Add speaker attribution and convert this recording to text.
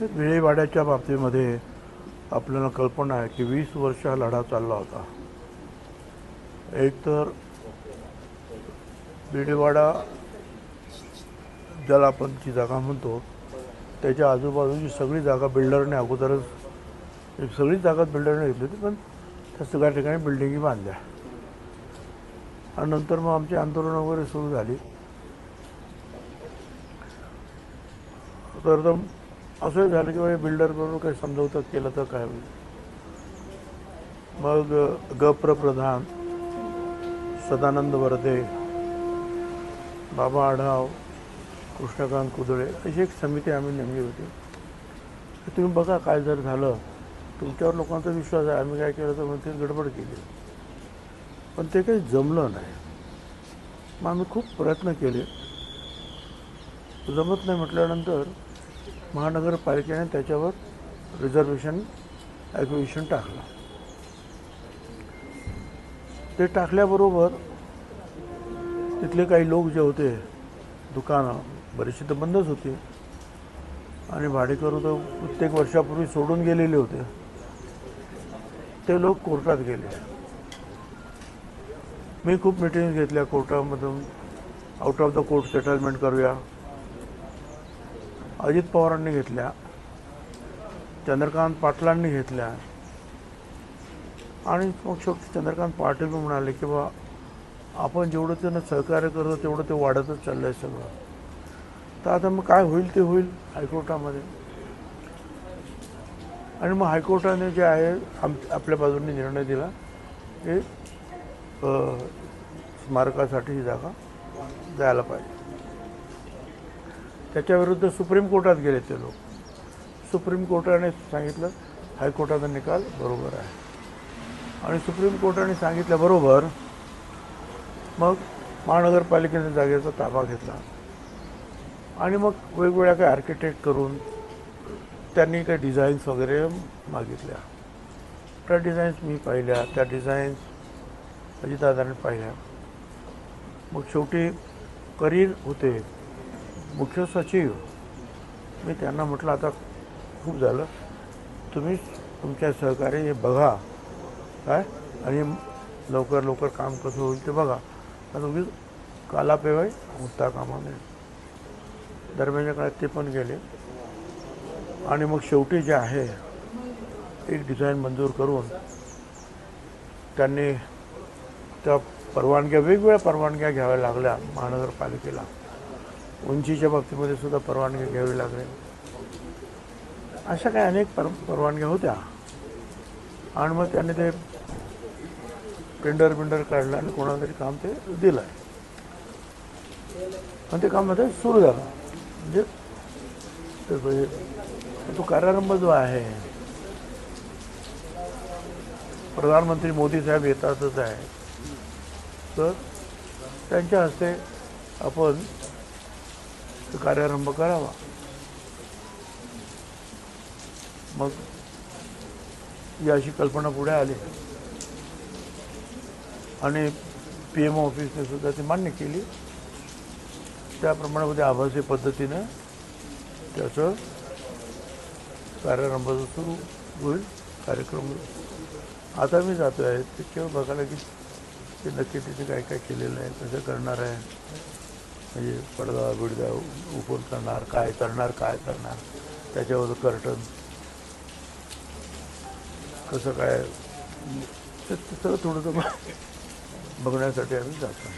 Speaker 1: विळेवाड्याच्या बाबतीमध्ये आपल्याला कल्पना आहे की वीस वर्ष हा लढा चालला होता. एक तर विळेवाडा ज्याला आपण जी जागा म्हणतो त्याच्या आजूबाजूची सगळी जागा बिल्डरने अगोदरच एक सगळी जागा बिल्डरने घेतली होती पण त्या सगळ्या ठिकाणी बिल्डिंगी बांधल्या. आणि नंतर मग आमची आंदोलनं वगैरे सुरू झाली. तर असं असंही झालं की बाबा बिल्डरबरोबर काही समजवतं केलं तर काय होईल? मग गप्र प्रधान सदानंद वर्धे बाबा आढाव कृष्णकांत कुदळे अशी एक समिती आम्ही नेमली होती. तुम्ही बघा काय जर झालं तुमच्यावर लोकांचा विश्वास आहे. आम्ही काय केलं तर म्हणते गडबड केली. पण ते काही जमलं नाही. मग आम्ही खूप प्रयत्न केले. जमत नाही म्हटल्यानंतर महानगरपालिकेने त्याच्यावर रिझर्वेशन ॲक्विशन टाकलं. ते टाकल्याबरोबर तिथले काही लोक जे होते दुकानं बरीचशी तर बंदच होती. आणि भाडेकरू तर प्रत्येक वर्षापूर्वी सोडून गेलेले होते. ते लोक कोर्टात गेले. मी खूप मिटिंग घेतल्या. कोर्टामधून out of the court settlement करूया. अजित पवारांनी घेतल्या चंद्रकांत पाटलांनी घेतल्या आणि मग शेवटी चंद्रकांत पाटील पण म्हणाले की बा आपण जेवढं त्यांना सहकार्य करतो तेवढं ते वाढतच चाललं आहे सगळं. तर आता मग काय होईल ते होईल हायकोर्टामध्ये. आणि मग हायकोर्टाने जे आहे आम आपल्या बाजूने निर्णय दिला की स्मारकासाठी ही जागा जायला पाहिजे. त्याच्याविरुद्ध सुप्रीम कोर्टात गेले ते लोक. सुप्रीम कोर्टाने सांगितलं हायकोर्टाचा निकाल बरोबर आहे. आणि सुप्रीम कोर्टाने सांगितल्याबरोबर मग महानगरपालिकेने जागेचा ताबा घेतला. आणि मग वेगवेगळ्या काही आर्किटेक्ट करून त्यांनी काही डिझाईन्स वगैरे मागितल्या. त्या डिझाईन्स मी पाहिल्या त्या डिझाईन्स अजितदादाने पाहिल्या. मग शेवटी करीर होते. मुख्य सचिव मी त्यांना म्हटलं आता खूप झालं. तुम्ही तुमच्या सहकार्य हे बघा. काय? आणि लवकर लवकर काम कसं होईल ते बघा. आता तुम्ही कालापेवाय होता कामा नये दरम्यानच्या काळात ते पण गेले. आणि मग शेवटी जे आहे एक डिझाईन मंजूर करून त्यांनी त्या परवानग्या वेगवेगळ्या परवानग्या घ्याव्या लागल्या महानगरपालिकेला. उंचीच्या बाबतीमध्ये सुद्धा परवानगी घ्यावी लागेल. अशा काही अनेक पर परवानग्या होत्या. आणि मग त्यांनी ते टेंडर बिंडर काढलं आणि कोणाला तरी काम ते दिलं आणि ते काम आता सुरू झालं. म्हणजे, म्हणजे तो कार्यारंभ जो आहे प्रधानमंत्री मोदी साहेब येतातच आहे. तर त्यांच्या हस्ते आपण कार्यारंभ करावा. मग ही अशी कल्पना पुढे आली. आणि पी एम ऑफिसने सुद्धा ती मान्य केली. त्याप्रमाणे मध्ये आभासी पद्धतीनं त्याचं कार्यारंभाचं सुरू होईल कार्यक्रम आता मी जातो आहे ते केवळ बघायला की ते नक्की तिथे काय काय केलेलं आहे कसं करणार आहे. म्हणजे पडदा बिडदा उपर करणार काय करणार काय करणार. त्याच्यावर कर्टन कसं काय? ते सगळं थोडंसं बघण्यासाठी आम्ही जातो.